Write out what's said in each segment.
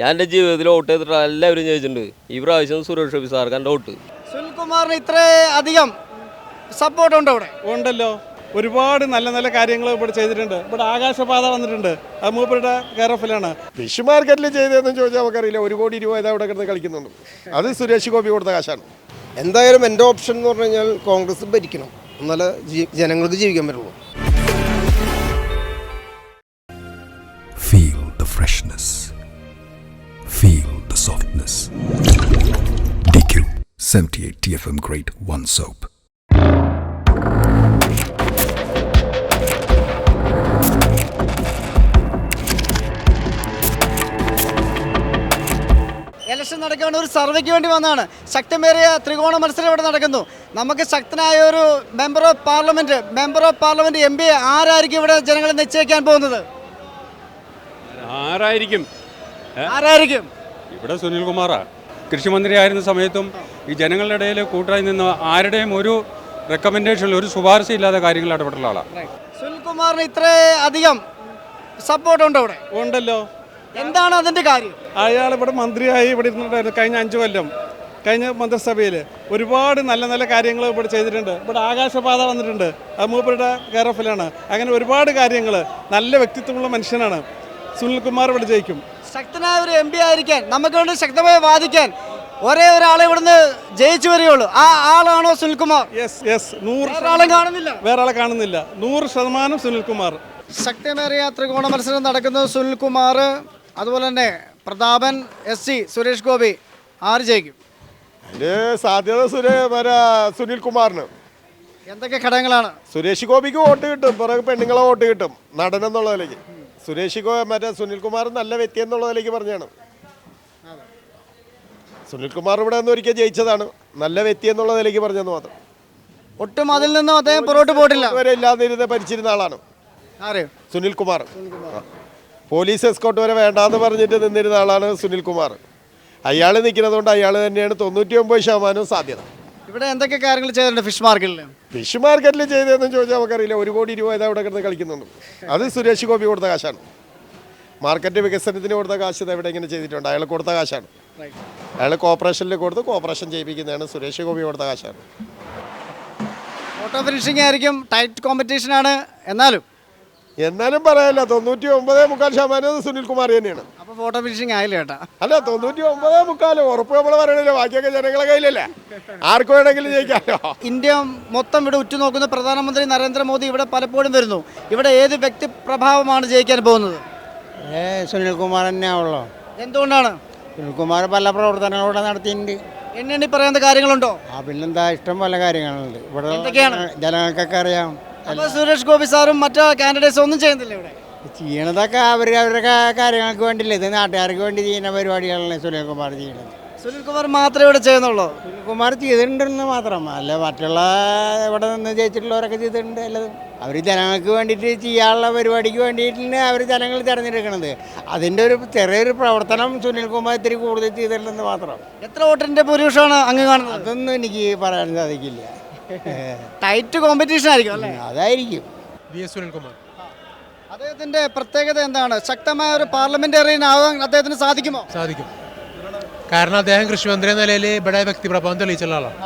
ഞാൻ എന്റെ ജീവിതത്തിൽ വോട്ട് ചെയ്തിട്ട് എല്ലാവരും ചോദിച്ചിട്ടുണ്ട് ഈ പ്രാവശ്യം സുരേഷ് ഗോപി സാർക്ക് എന്റെ വോട്ട്? സുനിൽകുമാറിന് ഇത്ര അധികം സപ്പോർട്ട് ഉണ്ടോ ഇവിടെ ഉണ്ടല്ലോ. ഒരുപാട് നല്ല നല്ല കാര്യങ്ങൾ ഇവിടെ ചെയ്തിട്ടുണ്ട്. ഇവിടെ ആകാശപാത വന്നിട്ടുണ്ട്. അത് മൂപ്പരുടെ കെയർ ഓഫിലാണ്. ഫിഷ് മാർക്കറ്റിൽ ചെയ്തതെന്ന് ചോദിച്ചാൽ നമുക്കറിയില്ല. ഒരു കോടി രൂപ ഇതാ ഇവിടെ കിടന്ന് കളിക്കുന്നുണ്ട്. അത് സുരേഷ് ഗോപി കൊടുത്ത കാശാണ്. എന്തായാലും എന്റെ ഓപ്ഷൻ എന്ന് പറഞ്ഞു കഴിഞ്ഞാൽ കോൺഗ്രസ് ഭരിക്കണം. എന്നാലേ ജനങ്ങൾക്ക് ജീവിക്കാൻ പറ്റുള്ളൂ. 78 TFM Grade 1 Soap. ഇലക്ഷൻ നടക്കാണ് ഒരു സർവേക്ക് വേണ്ടി വന്നതാണ്. ശക്തമേറിയ ത്രികോണ മത്സരം ഇവിടെ നടക്കുന്നു. നമുക്ക് ശക്തനായ ഒരു member of parliament member of parliament M P ആരായിരിക്കും ഇവിടെ ജനങ്ങളെ നിശ്ചയിക്കാൻ പോകുന്നത്? ആരായിരിക്കും? ആരായിരിക്കും? ഇവിടെ കൃഷിമന്ത്രി ആയിരുന്ന സമയത്തും ഈ ജനങ്ങളുടെ ഇടയിൽ കൂട്ടായി നിന്ന് ആരുടെയും ഒരു റെക്കമെൻഡേഷൻ ഒരു ശുപാർശ ഇല്ലാതെ കാര്യങ്ങൾ ഇടപെട്ടുള്ള ആളാണ് സുനിൽകുമാറിന് ഇത്ര അധികം സപ്പോർട്ട് ഉണ്ടോ ഇവിടെ ഉണ്ടല്ലോ. എന്താണ് അതിന്റെ കാര്യം? അയാൾ ഇവിടെ മന്ത്രിയായി ഇവിടെ ഇരുന്നിട്ടായിരുന്നു കഴിഞ്ഞ അഞ്ചു കൊല്ലം. കഴിഞ്ഞ മന്ത്രിസഭയിൽ ഒരുപാട് നല്ല നല്ല കാര്യങ്ങൾ ഇവിടെ ചെയ്തിട്ടുണ്ട്. ഇവിടെ ആകാശപാത വന്നിട്ടുണ്ട്. അത് മൂപ്പരുടെ കെയർ ഓഫിലാണ് അങ്ങനെ ഒരുപാട് കാര്യങ്ങൾ നല്ല വ്യക്തിത്വമുള്ള മനുഷ്യനാണ്. സുനിൽകുമാർ ഇവിടെ ജയിക്കും. ശക്തനായ ഒരു എം പി ആയിരിക്കാൻ നമുക്ക് വേണ്ടി ശക്തമായി വാദിക്കാൻ ഒരേ ഒരാളെ ഇവിടുന്ന് ജയിച്ചു വരികയുള്ളൂ. ആ ആളാണോ സുനിൽകുമാർ? യെസ് യെസ് നൂറ് ആളെ കാണുന്നില്ല. വേറെ ആളെ കാണുന്നില്ല. നൂറ് ശതമാനം സുനിൽകുമാർ. ശക്തമേറിയ ത്രികോണ മത്സരം നടക്കുന്നത് സുനിൽകുമാർ അതുപോലെ തന്നെ പ്രതാപൻ എസ് സി സുരേഷ് ഗോപി. ആര് ജയിക്കും? അതിന്റെ സാധ്യത സുനിൽകുമാറിന് മറ്റേ സുനിൽ കുമാറിന് എന്തൊക്കെ ഘടകങ്ങളാണ്? സുരേഷ് ഗോപിക്ക് വോട്ട് കിട്ടും. പിറകെ പെണ്ണുങ്ങളെ വോട്ട് കിട്ടും. നടൻ എന്നുള്ളതിലേക്ക് സുരേഷ് ഗോ മറ്റേ സുനിൽ കുമാർ നല്ല വ്യക്തി എന്നുള്ളതിലേക്ക് പറഞ്ഞാണ്. സുനിൽകുമാർ ഇവിടെ നിന്ന് ഒരിക്കൽ ജയിച്ചതാണ്. നല്ല വ്യക്തി എന്നുള്ളതിലേക്ക് പറഞ്ഞെന്ന് മാത്രം. ഒട്ടും അതിൽ നിന്നും അദ്ദേഹം പുറകോട്ട് പോയിട്ടില്ല. വരെ ഇല്ലാതിരുന്ന് ഭരിച്ചിരുന്ന ആളാണ്. സുനിൽകുമാർ. സുനിൽ കുമാർ പോലീസ് എസ്കോട്ട് വരെ വേണ്ടാന്ന് പറഞ്ഞിട്ട് നിന്നിരുന്ന ആളാണ് സുനിൽ കുമാർ അയാൾ നിൽക്കുന്നതുകൊണ്ട് അയാൾ തന്നെയാണ് തൊണ്ണൂറ്റി ഒമ്പത് ശതമാനവും സാധ്യത. ഇവിടെ എന്തൊക്കെ കാര്യങ്ങൾ ചെയ്തിട്ടുണ്ട് ഫിഷ് മാർക്കറ്റിൽ? ഫിഷ് മാർക്കറ്റിൽ ചെയ്തതെന്ന് ചോദിച്ചാൽ നമുക്കറിയില്ല. ഒരു കോടി രൂപ ഇതാ ഇവിടെ കിടന്ന് കളിക്കുന്നുണ്ട്. അത് സുരേഷ് ഗോപി കൊടുത്ത കാശാണ്. മാർക്കറ്റ് വികസനത്തിന് കൊടുത്ത കാശ് ഇത് എവിടെ ഇങ്ങനെ ചെയ്തിട്ടുണ്ട്? അയാൾ കൊടുത്ത കാശാണ്. അയാൾ കോർപ്പറേഷനിൽ കൊടുത്ത് കോർപ്പറേഷൻ ചെയ്യിപ്പിക്കുന്നതാണ് സുരേഷ് ഗോപി കൊടുത്ത കാശാണ്. ഫോട്ടോ ഫിനിഷിംഗ് ആയിരിക്കും ടൈറ്റ് കോമ്പറ്റീഷൻ ആണ്. എന്നാലും? എന്നാലും പറയാനില്ല തൊണ്ണൂറ്റി ഒമ്പതേ മുക്കാൽ ശതമാനം സുനിൽ കുമാർ തന്നെയാണ്. ഫോട്ടോ ഫിനിഷിംഗ് ആയില്ല ചേട്ടാ അല്ല തൊണ്ണൂറ്റി ഒമ്പതേ മുക്കാലും. ഉറപ്പ് നമ്മൾ പറയണില്ല ബാക്കിയൊക്കെ ജനങ്ങളെ കയ്യിലല്ലേ? ആർക്ക് വേണമെങ്കിലും ജയിക്കാമല്ലോ ഇന്ത്യ മൊത്തം ഇവിടെ ഉറ്റുനോക്കുന്ന പ്രധാനമന്ത്രി നരേന്ദ്രമോദി ഇവിടെ പലപ്പോഴും വരുന്നു. ഇവിടെ ഏത് വ്യക്തി പ്രഭാവമാണ് ജയിക്കാൻ പോകുന്നത്? ഏ സുനിൽകുമാർ തന്നെ ഉള്ളോ എന്തുകൊണ്ടാണ്? സുനിൽകുമാർ പല പ്രവർത്തനങ്ങളും ഇവിടെ നടത്തിയിട്ടുണ്ട് എന്നെണ്ണി പറയുന്ന കാര്യങ്ങളുണ്ടോ? ആ പിന്നെന്താ ഇഷ്ടം പല കാര്യങ്ങളുണ്ട്. ഇവിടെ? ജനങ്ങൾക്കൊക്കെ അറിയാം. സുരേഷ് ഗോപി സാറും മറ്റു കാൻഡിഡേറ്റ്സും ഒന്നും ചെയ്യുന്നില്ല ഇവിടെ. ചെയ്യണതൊക്കെ അവർ അവരുടെ കാര്യങ്ങൾക്ക് വേണ്ടിയില്ല. ഇത് നാട്ടുകാർക്ക് വേണ്ടി ചെയ്യുന്ന പരിപാടികളാണ് സുനിൽകുമാർ ചെയ്യുന്നത്. സുനിൽകുമാർ മാത്രമേ ഇവിടെ ചെയ്യുന്നുള്ളൂ? സുനിൽകുമാർ ചെയ്തിട്ടുണ്ടെന്ന് മാത്രം. അല്ല മറ്റുള്ള ഇവിടെ നിന്ന് ജയിച്ചിട്ടുള്ളവരൊക്കെ ചെയ്തിട്ടുണ്ട് അല്ലതും. അവർ ജനങ്ങൾക്ക് വേണ്ടിയിട്ട് ചെയ്യാനുള്ള പരിപാടിക്ക് വേണ്ടിയിട്ടാണ് അവർ ജനങ്ങൾ തിരഞ്ഞെടുക്കുന്നത് അതിന്റെ ഒരു ചെറിയൊരു പ്രവർത്തനം സുനിൽകുമാർ ഇത്തിരി കൂടുതൽ ചെയ്തിട്ടുണ്ടെന്ന് മാത്രം. എത്ര വോട്ടിന്റെ പുരുഷമാണ് അങ്ങ് കാണുന്നത്? അതൊന്നും എനിക്ക് പറയാൻ സാധിക്കില്ല. ടൈറ്റ് കോമ്പറ്റീഷൻ ആയിരിക്കും അല്ലേ? അതായിരിക്കും. V S Sunilkumar. അദ്ദേഹത്തിന്റെ പ്രത്യേകത എന്താണ്? ശക്തമായ ഒരു പാർലമെന്റേറിയൻ ആവാൻ അദ്ദേഹത്തിന് സാധിക്കുമോ? സാധിക്കും. കാരണം അദ്ദേഹം കൃഷിമന്ത്രി എന്ന നിലയിൽ ഇവിടെ വ്യക്തിപ്രഭാവം തെളിയിച്ചുള്ള ആളാണ്.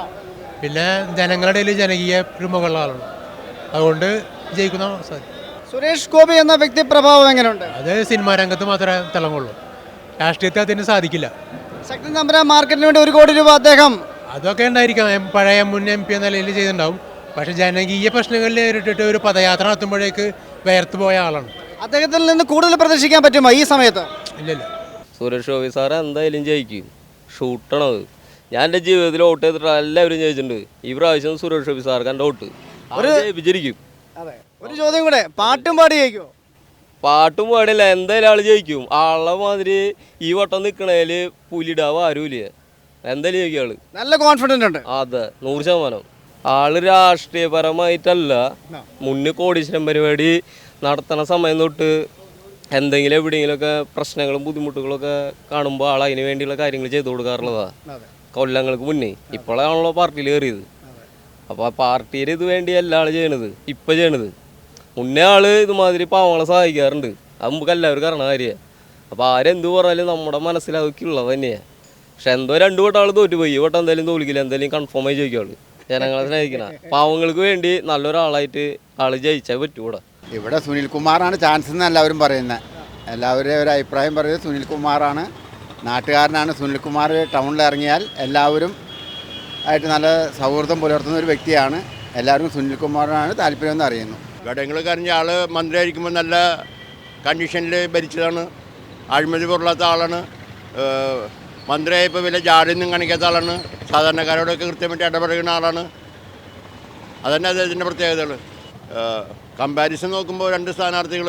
പിന്നെ ജനങ്ങളുടെ ഇടയിൽ ജനകീയ രൂപമുള്ള ആളാണ്. അതുകൊണ്ട് ജയിക്കുന്ന സാധിക്കും. സുരേഷ് ഗോപി എന്ന വ്യക്തി പ്രഭാവം എങ്ങനെയുണ്ട് അത് സിനിമാ രംഗത്ത് മാത്രമേ തിളങ്ങുള്ളൂ. രാഷ്ട്രീയത്തെ അതിന് സാധിക്കില്ല. ശക്തി നമ്പര മാർക്കറ്റിന് വേണ്ടി ഒരു കോടി രൂപ അദ്ദേഹം അതൊക്കെ ഉണ്ടായിരിക്കാം പഴയ മുൻ എം പി എന്ന നിലയിൽ ചെയ്തിട്ടുണ്ടാവും. പക്ഷെ ജനകീയ പ്രശ്നങ്ങളിൽ നേരിട്ടിട്ട് ഒരു പദയാത്ര നടത്തുമ്പോഴേക്ക് വേർത്ത് പോയ ആളാണ്. അദ്ദേഹത്തിൽ നിന്ന് കൂടുതൽ പ്രതീക്ഷിക്കാൻ പറ്റുമോ ഈ സമയത്ത്? ഇല്ലല്ല സുരേഷ് ഗോപി സാർ എന്തായാലും ജയിക്കും. ഷൂട്ടണത് ഞാൻ എന്റെ ജീവിതത്തിൽ വോട്ട് ചെയ്തിട്ട് എല്ലാവരും ചോദിച്ചിട്ടുണ്ട് ഈ പ്രാവശ്യം സുരേഷ് ഗോപി സാർക്ക് എന്റെ വോട്ട്. വിചരിക്കും ജയിപ്പിച്ചിരിക്കും. അതെ. ഒരു ചോദ്യം കൂടെ പാട്ടും പാടി ജയിക്കുമോ പാട്ടും പാടില്ല എന്തായാലും ആൾ ജയിക്കും. ആളെ മാതിരി ഈ വട്ടം നിൽക്കണേൽ പുലിടാവ് ആരുമില്ല. എന്തായാലും ജയിക്കും ആൾ. നല്ല കോൺഫിഡന്റ് ഉണ്ട്. അതെ നൂറ് ശതമാനം. ആൾ രാഷ്ട്രീയപരമായിട്ടല്ല. മുന്നിൽ കോടീശ്വരം പരിപാടി നടത്തണ സമയം തൊട്ട് എന്തെങ്കിലും എവിടെയെങ്കിലുമൊക്കെ പ്രശ്നങ്ങളും ബുദ്ധിമുട്ടുകളൊക്കെ കാണുമ്പോൾ ആൾ അതിന് വേണ്ടിയുള്ള കാര്യങ്ങൾ ചെയ്തു കൊടുക്കാറുള്ളതാ. കൊല്ലങ്ങൾക്ക് മുന്നേ. ഇപ്പോഴാണല്ലോ പാർട്ടിയിൽ കയറിയത്. അപ്പോൾ ആ പാർട്ടിയിൽ ഇത് വേണ്ടിയല്ല ആൾ ചെയ്യണത്. ഇപ്പം ചെയ്യണത്. മുന്നേ ആൾ ഇതുമാതിരി പാവങ്ങളെ സഹായിക്കാറുണ്ട്. അത് നമുക്ക് എല്ലാവർക്കും അറിയണ കാര്യമാണ്. അപ്പോൾ ആരെന്ത് പറഞ്ഞാലും നമ്മുടെ മനസ്സിൽ അതൊക്കെ ഉള്ളത് തന്നെയാണ്. പക്ഷെ എന്തോ രണ്ടു വട്ടം ആൾ തോറ്റുപോയി. ഈ വട്ടം എന്തായാലും തോൽക്കില്ല. എന്തായാലും കൺഫേം ആയി ജയിക്കുള്ളൂ ജനങ്ങളെ സ്നേഹിക്കണ. പാവങ്ങൾക്ക് വേണ്ടി നല്ലൊരാളായിട്ട് ആൾ ജയിച്ചാൽ പറ്റൂടെ. ഇവിടെ സുനിൽ കുമാറാണ് ചാൻസ് എന്ന് എല്ലാവരും പറയുന്നത് എല്ലാവരുടെയും ഒരു അഭിപ്രായം പറയുന്നത് സുനിൽ കുമാറാണ്. നാട്ടുകാരനാണ് സുനിൽ കുമാർ. ടൗണിൽ ഇറങ്ങിയാൽ എല്ലാവരും ആയിട്ട് നല്ല സൗഹൃദം പുലർത്തുന്ന ഒരു വ്യക്തിയാണ്. എല്ലാവരും സുനിൽ കുമാറിനാണ് താല്പര്യമെന്ന് അറിയുന്നു. ഘടകങ്ങൾ കറിഞ്ഞ മന്ത്രി മന്ത്രിയായിരിക്കുമ്പോൾ നല്ല കണ്ടീഷനിൽ ഭരിച്ചതാണ്. അഴിമതി പൊരുളാത്ത ആളാണ്. ഏഹ് മന്ത്രിയായപ്പോൾ വലിയ ജാടിയൊന്നും കാണിക്കാത്ത ആളാണ്. സാധാരണക്കാരോടൊക്കെ കൃത്യമായിട്ട് ഇടപെടുന്ന ആളാണ്. അതന്നെ അദ്ദേഹത്തിന്റെ പ്രത്യേകതകൾ കമ്പാരിസൺ നോക്കുമ്പോൾ രണ്ട് സ്ഥാനാർത്ഥികൾ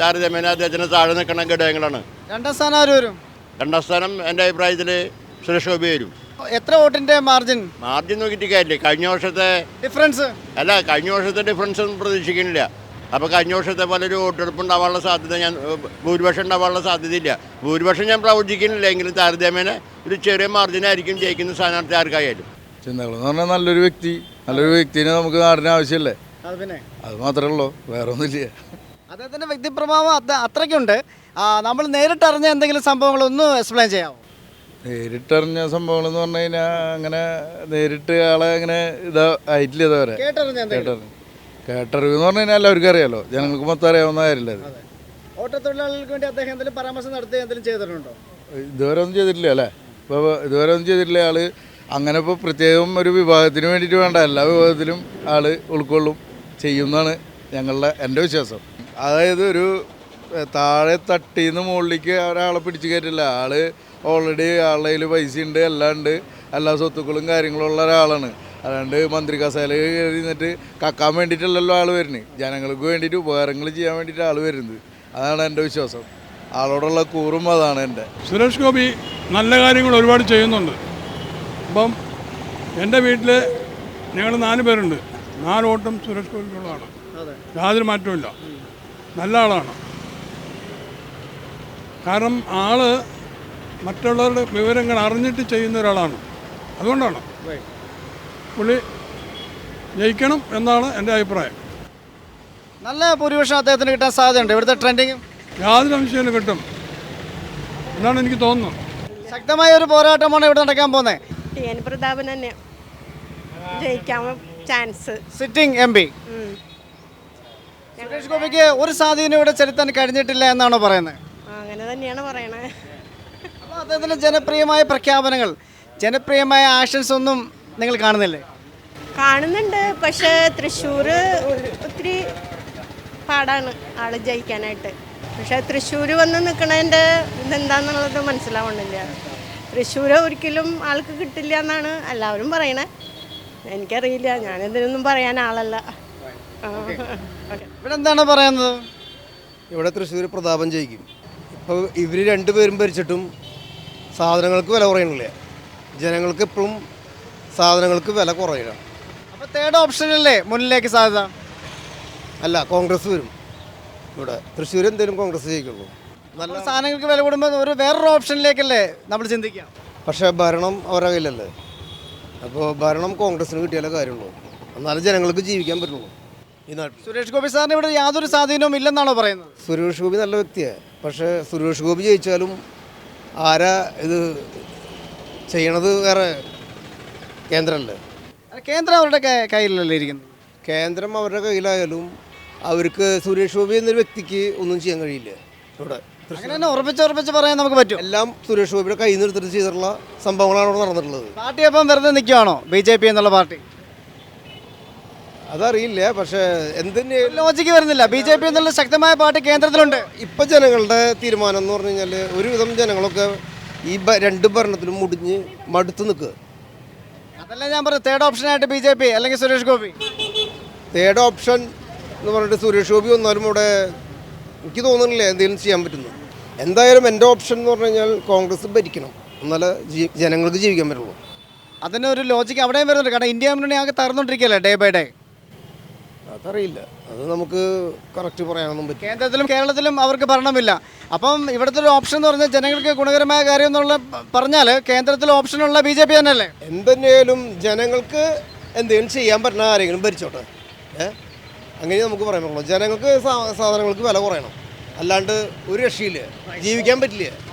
താരതമ്യേന അദ്ദേഹത്തിന് താഴെ നിൽക്കുന്ന ഘടകങ്ങളാണ്. രണ്ടാം സ്ഥാനം ആര് വരും? രണ്ടാം സ്ഥാനം എന്റെ അഭിപ്രായത്തിൽ സുരേഷ് ഗോപി വരും. എത്ര വോട്ടിന്റെ മാർജിൻ? മാർജിൻ നോക്കിയിട്ട് കാര്യമില്ല. കഴിഞ്ഞ വർഷത്തെ ഡിഫറൻസ്? അല്ല കഴിഞ്ഞ വർഷത്തെ ഡിഫറൻസ് ഒന്നും പ്രതീക്ഷിക്കുന്നില്ല. അപ്പോൾ കഴിഞ്ഞ വർഷത്തെ പോലെ ഒരു വോട്ടെടുപ്പ് ഉണ്ടാവാനുള്ള സാധ്യത ഞാൻ ഭൂരിപക്ഷം ഉണ്ടാവാനുള്ള സാധ്യതയില്ല. ഭൂരിപക്ഷം ഞാൻ പ്രവചിക്കുന്നില്ല എങ്കിലും താരതമ്യേന ഒരു ചെറിയ മാർജിനായിരിക്കും ജയിക്കുന്ന സ്ഥാനാർത്ഥി ആർക്കായാലും. ചിന്തകൾ എന്ന് പറഞ്ഞാൽ നല്ലൊരു വ്യക്തി നല്ലൊരു വ്യക്തിനെ നമുക്ക് നാടിന് ആവശ്യമല്ലേ അത് മാത്രമേ ഉള്ളൂ വേറെ ഒന്നുമില്ല അദ്ദേഹത്തിന്റെ വ്യക്തിപ്രഭാവം അത്ര അത്രയ്ക്കുണ്ട്. നമ്മൾ നേരിട്ടറിഞ്ഞ എന്തെങ്കിലും സംഭവങ്ങളൊന്നും ഒന്ന് എക്സ്പ്ലെയിൻ ചെയ്യാമോ നേരിട്ടറിഞ്ഞ സംഭവങ്ങൾ എന്ന് പറഞ്ഞു കഴിഞ്ഞാൽ അങ്ങനെ നേരിട്ട് ആളെ അങ്ങനെ ഇതാ ആയിട്ടില്ല ഇതുവരെ. കേട്ടറിഞ്ഞ എന്തെങ്കിലും? കേട്ടറിവ് എന്ന് പറഞ്ഞു കഴിഞ്ഞാൽ എല്ലാവർക്കും അറിയാലോ. ജനങ്ങൾക്ക് മൊത്തം അറിയാവുന്ന കാര്യമില്ല അത്. ഓട്ടത്തൊഴിലാളികൾക്ക് വേണ്ടി അദ്ദേഹം എന്തെങ്കിലും പരാമർശം നടത്തി എന്തെങ്കിലും ചെയ്തിട്ടുണ്ടോ? ഇതുവരെ ഒന്നും ചെയ്തിട്ടില്ല അല്ലേ? ഇപ്പോൾ ഇതുവരെ ഒന്നും ചെയ്തിട്ടില്ല ആൾ. അങ്ങനെ ഇപ്പോൾ പ്രത്യേകം ഒരു വിഭാഗത്തിന് വേണ്ടിയിട്ട് വേണ്ട. എല്ലാ വിഭാഗത്തിലും ആൾ ഉൾക്കൊള്ളും ചെയ്യുമെന്നാണ് ഞങ്ങളുടെ എന്റെ വിശ്വാസം. അതായത് ഒരു താഴെ തട്ടിന്ന് മുകളിലേക്ക് ഒരാളെ പിടിച്ചു കയറ്റില്ല. ആൾ ഓൾറെഡി ആളുടെ കയ്യിൽ പൈസ ഉണ്ട് എല്ലാം ഉണ്ട്. എല്ലാ സ്വത്തുക്കളും കാര്യങ്ങളും ഉള്ള ഒരാളാണ്. അല്ലാണ്ട് മന്ത്രി കസേല കയറി നിന്നിട്ട് കക്കാൻ വേണ്ടിയിട്ടല്ലല്ലോ ആൾ വരുന്നത്. ജനങ്ങൾക്ക് വേണ്ടിയിട്ട് ഉപകാരങ്ങൾ ചെയ്യാൻ വേണ്ടിയിട്ട് ആൾ വരുന്നത്. അതാണ് എന്റെ വിശ്വാസം. ആളോടുള്ള കൂറും അതാണ് എന്റെ. സുരേഷ് ഗോപി നല്ല കാര്യങ്ങൾ ഒരുപാട് ചെയ്യുന്നുണ്ട്. അപ്പം എന്റെ വീട്ടിൽ ഞങ്ങൾ നാല് പേരുണ്ട്. നാല് ഓട്ടം സുരേഷ് ഗോപിക്കുള്ളതാണ്. യാതൊരു മാറ്റവുമില്ല. നല്ല ആളാണ്. കാരണം ആൾ മറ്റുള്ളവരുടെ വിവരങ്ങൾ അറിഞ്ഞിട്ട് ചെയ്യുന്ന ഒരാളാണ്. അതുകൊണ്ടാണ്. പുള്ളി ജയിക്കണം എന്നാണ് എന്റെ അഭിപ്രായം. നല്ല ഭൂരിപക്ഷം അദ്ദേഹത്തിന് കിട്ടാൻ സാധ്യതയുണ്ട്. ഇവിടുത്തെ ട്രെൻഡിങ് യാതൊരു സംശയവും കിട്ടും. എന്നാണ് എനിക്ക് തോന്നുന്നത്. ശക്തമായ ഒരു പോരാട്ടമാണ് ഇവിടെ നടക്കാൻ പോകുന്നത്. ടി എൻ പ്രതാപൻ തന്നെ ജയിക്കാൻ chance sitting M P. Suresh ഗോപിക്ക് ഒരു സ്വാധീനം ഇവിടെ ചെലുത്താൻ കഴിഞ്ഞിട്ടില്ല എന്നാണോ പറയുന്നത്? അങ്ങനെ തന്നെയാണ് പറയണത് അപ്പോൾ അദ്ദേഹത്തിന്റെ ജനപ്രിയമായ പ്രഖ്യാപനങ്ങൾ ജനപ്രിയമായ ആക്ഷൻസ് ഒന്നും നിങ്ങൾ കാണുന്നില്ലേ? കാണുന്നുണ്ട്. പക്ഷേ തൃശ്ശൂർ ഒത്തിരി പാടാണ് ആൾ ജയിക്കാനായിട്ട്. പക്ഷെ തൃശ്ശൂർ വന്ന് നിൽക്കണതിന്റെ ഇതെന്താന്നുള്ളത് മനസ്സിലാവണില്ല. തൃശ്ശൂർ ഒരിക്കലും ആൾക്ക് കിട്ടില്ല എന്നാണ് എല്ലാവരും പറയണേ. എനിക്കറിയില്ല. ഞാനിതിനൊന്നും പറയാൻ ആളല്ല. ഇവിടെ എന്താണ് പറയുന്നത്? ഇവിടെ തൃശ്ശൂർ പ്രതാപം ജയിക്കും. ഇപ്പോൾ ഇവർ രണ്ടുപേരും ഭരിച്ചിട്ടും സാധനങ്ങൾക്ക് വില കുറയണില്ല ജനങ്ങൾക്ക് ഇപ്പോഴും സാധനങ്ങൾക്ക് വില കുറയുക. അപ്പോൾ തേർഡ് ഓപ്ഷൻ അല്ലേ? മുന്നിലേക്ക് സാധ്യത. അല്ല കോൺഗ്രസ് വരും. ഇവിടെ തൃശ്ശൂർ എന്തേലും കോൺഗ്രസ് ജയിക്കുള്ളൂ. നല്ല സാധനങ്ങൾക്ക് വില കൂടുമ്പോൾ ഒരു വേറൊരു ഓപ്ഷനിലേക്കല്ലേ നമ്മൾ ചിന്തിക്കാം പക്ഷേ ഭരണം അവരുടെ കയ്യിലല്ലേ? അപ്പോൾ ഭരണം കോൺഗ്രസിന് കിട്ടിയാലേ കാര്യമുള്ളൂ. എന്നാലും ജനങ്ങൾക്ക് ജീവിക്കാൻ പറ്റുള്ളൂ. ഈ നാട്ടിൽ. സുരേഷ് ഗോപി സാറിന് ഇവിടെ യാതൊരു സ്വാധീനവും ഇല്ലെന്നാണോ പറയുന്നത്? സുരേഷ് ഗോപി നല്ല വ്യക്തിയാണ് പക്ഷേ സുരേഷ് ഗോപി ജയിച്ചാലും ആരാ ഇത് ചെയ്യണത് വേറെ കേന്ദ്രമല്ലേ കേന്ദ്രം അവരുടെ കയ്യിലല്ലേ ഇരിക്കുന്നത്? കേന്ദ്രം അവരുടെ കയ്യിലായാലും അവർക്ക് സുരേഷ് ഗോപി എന്നൊരു വ്യക്തിക്ക് ഒന്നും ചെയ്യാൻ കഴിയില്ല. ഇവിടെ അങ്ങനെ തന്നെ ഉറപ്പിച്ച് ഉറപ്പിച്ച് പറയാൻ നമുക്ക് പറ്റും. എല്ലാം സുരേഷ് ഗോപിയുടെ കയ്യിൽ നിന്ന് എടുത്തിട്ട് ചെയ്തിട്ടുള്ള സംഭവങ്ങളാണ് ഇവിടെ നടന്നിട്ടുള്ളത്. പാർട്ടി അപ്പം വെറുതെ നിൽക്കുവാണോ? ബി ജെ പി എന്നുള്ള പാർട്ടി? അതറിയില്ല പക്ഷേ എന്തിന് ലോജിക്ക് വരുന്നില്ല. ബി ജെ പി എന്നുള്ള ശക്തമായ പാർട്ടി കേന്ദ്രത്തിലുണ്ട്. ഇപ്പം ജനങ്ങളുടെ തീരുമാനം എന്ന് പറഞ്ഞു കഴിഞ്ഞാൽ ഒരുവിധം ജനങ്ങളൊക്കെ ഈ രണ്ട് ഭരണത്തിലും മുടിഞ്ഞ് മടുത്ത് നിൽക്കുക. അതല്ല ഞാൻ പറഞ്ഞു തേർഡ് ഓപ്ഷനായിട്ട് ബി ജെ പി അല്ലെങ്കിൽ സുരേഷ് ഗോപി. തേർഡ് ഓപ്ഷൻ എന്ന് പറഞ്ഞിട്ട് സുരേഷ് ഗോപി വന്നാലും ഇവിടെ എനിക്ക് തോന്നുന്നില്ല എന്തെങ്കിലും ചെയ്യാൻ പറ്റുന്നു. എന്തായാലും എന്റെ ഓപ്ഷൻ എന്ന് പറഞ്ഞു കഴിഞ്ഞാൽ കോൺഗ്രസ് ഭരിക്കണം. എന്നാലേ ജനങ്ങൾക്ക് ജീവിക്കാൻ പറ്റുള്ളൂ. അതിനൊരു ലോജിക്ക് അവിടെയും വരുന്നുണ്ട്. കാരണം ഇന്ത്യ മുന്നണി ആകെ തകർന്നുകൊണ്ടിരിക്കുകയല്ലേ ഡേ ബൈ ഡേ അതറിയില്ല. അത് നമുക്ക് കറക്റ്റ് പറയാനൊന്നും പറ്റും കേന്ദ്രത്തിലും കേരളത്തിലും അവർക്ക് ഭരണമില്ല. അപ്പം ഇവിടുത്തെ ഒരു ഓപ്ഷൻ എന്ന് പറഞ്ഞാൽ ജനങ്ങൾക്ക് ഗുണകരമായ കാര്യം എന്നുള്ള പറഞ്ഞാൽ കേന്ദ്രത്തിൽ ഓപ്ഷനുള്ള ബി ജെ പി തന്നെയല്ലേ? എന്തെങ്കിലും ജനങ്ങൾക്ക് എന്തെങ്കിലും ചെയ്യാൻ പറ്റുന്ന ആരെങ്കിലും ഭരിച്ചോട്ടെ. ഏ? അങ്ങനെ നമുക്ക് പറയാൻ പറ്റുള്ളൂ. ജനങ്ങൾക്ക് സാധനങ്ങൾക്ക് വില കുറയണം. അല്ലാണ്ട് ഒരു രക്ഷയില്ല. ജീവിക്കാൻ പറ്റില്ല.